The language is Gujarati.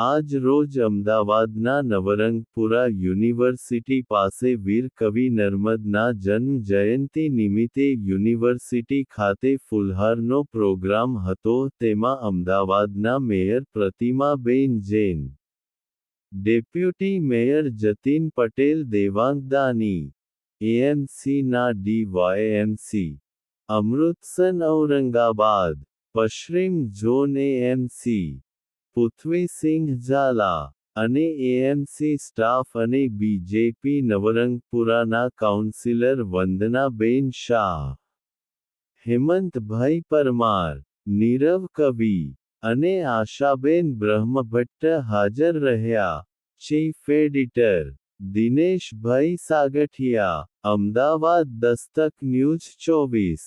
आज રોજ અમદાવાદના નવરંગપુરા યુનિવર્સિટી પાસે વીર કવિ નર્મદના જન્મ જયંતિ નિમિત્તે યુનિવર્સિટી ખાતે ફૂલહરનો પ્રોગ્રામ હતો તેમાં અમદાવાદના mayor Pratima ben Jain deputy mayor Jatin Patel Devang ダ ની એમસીના DYMC અમૃતસન ઓરંગાબાદ પશરીંગ ઝોન એમસી પૃથ્વી સિંહ ઝાલા અને એએમસી સ્ટાફ અને બીજેપી નવરંગપુરાના કાઉન્સિલર વંદનાબેન શાહ હેમંતભાઈ પરમાર નીરવ કવિ અને આશાબેન બ્રહ્મભટ્ટ હાજર રહ્યા chief editor Dineshbhai Sagathiya Ahmedabad Dastak news ચોવીસ